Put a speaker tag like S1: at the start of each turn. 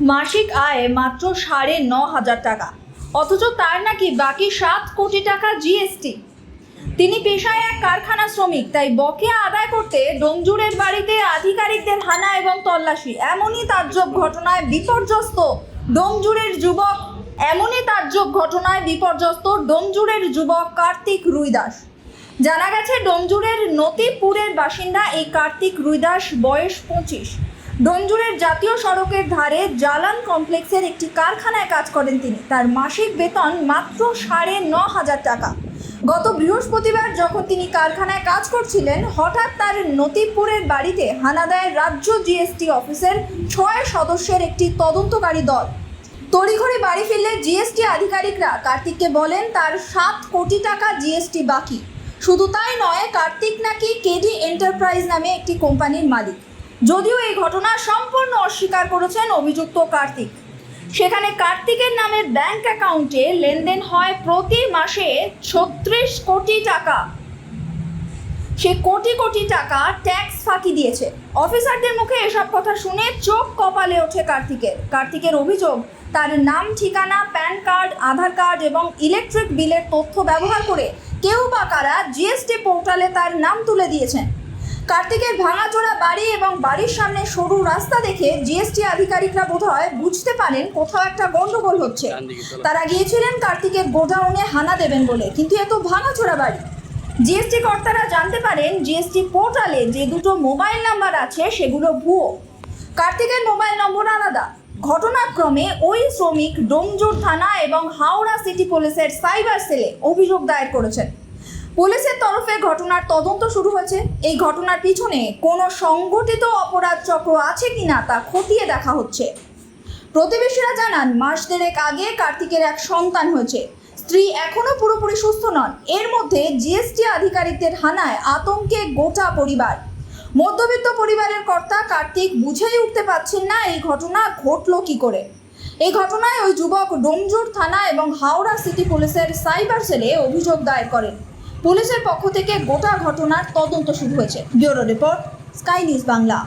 S1: মাসিক আয় মাত্র সাড়ে ন হাজার টাকা। অথচ তার নাকি বাকি সাত কোটি টাকা জিএসটি তিনি পেশায় এক কারখানা শ্রমিক, তাই বকেয়া আদায় করতে ডোমজুরের বাড়িতে আধিকারিকদের হানা এবং তল্লাশি। এমনই তাজ্জব ঘটনায় বিপর্যস্ত ডোমজুরের যুবক, এমনই তাজ্জব ঘটনায় বিপর্যস্ত ডোমজুরের যুবক কার্তিক রুইদাস। জানা গেছে, ডোমজুরের নতিপুরের বাসিন্দা এই কার্তিক রুইদাস, বয়স পঁচিশ। ডোমজুরের জাতীয় সড়কের ধারে জালান কমপ্লেক্সের একটি কারখানায় কাজ করেন তিনি। তার মাসিক বেতন মাত্র সাড়ে ন হাজার টাকা। গত বৃহস্পতিবার যখন তিনি কারখানায় কাজ করছিলেন, হঠাৎ তার নতিপুরের বাড়িতে হানা দেয় রাজ্য জিএসটি অফিসের ছয় সদস্যের একটি তদন্তকারী দল। তড়িঘড়ি বাড়ি ফিরলে জিএসটি আধিকারিকরা কার্তিককে বলেন, তার সাত কোটি টাকা জিএসটি বাকি। শুধু তাই নয়, কার্তিক নাকি কেডি এন্টারপ্রাইজ নামে একটি কোম্পানির মালিক। যদিও এই ঘটনা সম্পূর্ণ অস্বীকার করেছেন অভিযুক্ত কার্তিক। সেখানে কার্তিকের নামের ব্যাংক অ্যাকাউন্টে লেনদেন হয় প্রতি মাসে ছত্রিশ কোটি টাকা। সে কোটি কোটি টাকা ট্যাক্স ফাঁকি দিয়েছে। অফিসারদের মুখে এসব কথা শুনে চোখ কপালে ওঠে কার্তিকের। কার্তিকের অভিযোগ, তার নাম, ঠিকানা, প্যান কার্ড, আধার কার্ড এবং ইলেকট্রিক বিলের তথ্য ব্যবহার করে কেউ বা কারা জিএসটি পোর্টালে তার নাম তুলে দিয়েছেন। কার্তিকের ভাঙাচোরা বাড়ি এবং বাড়ির সামনে সরু রাস্তা দেখে জিএসটি আধিকারিকরা বোধহয় বুঝতে পারেন কোথাও একটা গন্ডগোল হচ্ছে। তারা গিয়েছিলেন কার্তিকের গোডাউনে হানা দেবেন বলে কিন্তু এত ভাঙাচোরা বাড়ি। জিএসটি কর্তারা জানতে পারেন জিএসটি পোর্টালে যে দুটো মোবাইল নাম্বার আছে সেগুলো ভুয়ো। কার্তিকের মোবাইল নম্বর আলাদা। ঘটনাক্রমে ওই শ্রমিক ডোমজুর থানা এবং হাওড়া সিটি পুলিশের সাইবার সেলে অভিযোগ দায়ের করেছেন। পুলিশের তরফে ঘটনার তদন্ত শুরু হয়েছে। এই ঘটনার পিছনে কোনো সংগঠিত অপরাধ চক্র আছে কিনা তা খতিয়ে দেখা হচ্ছে। প্রতিবেশীরা জানান, মাস দেড়েক আগে কার্তিকের এক সন্তান হয়েছে। স্ত্রী এখনও পুরোপুরি সুস্থ নন। এর মধ্যে জিএসটি আধিকারিকদের হানায় আতঙ্কে গোটা পরিবার। মধ্যবিত্ত পরিবারের কর্তা কার্তিক বুঝেই উঠতে পারছেন না এই ঘটনা ঘটল কি করে। এই ঘটনায় ওই যুবক ডোমজুর থানা এবং হাওড়া সিটি পুলিশের সাইবার সেলে অভিযোগ দায়ের করেন। পুলিশের পক্ষ থেকে গোটা ঘটনার তদন্ত শুরু হয়েছে। Bureau report Sky News Bangla.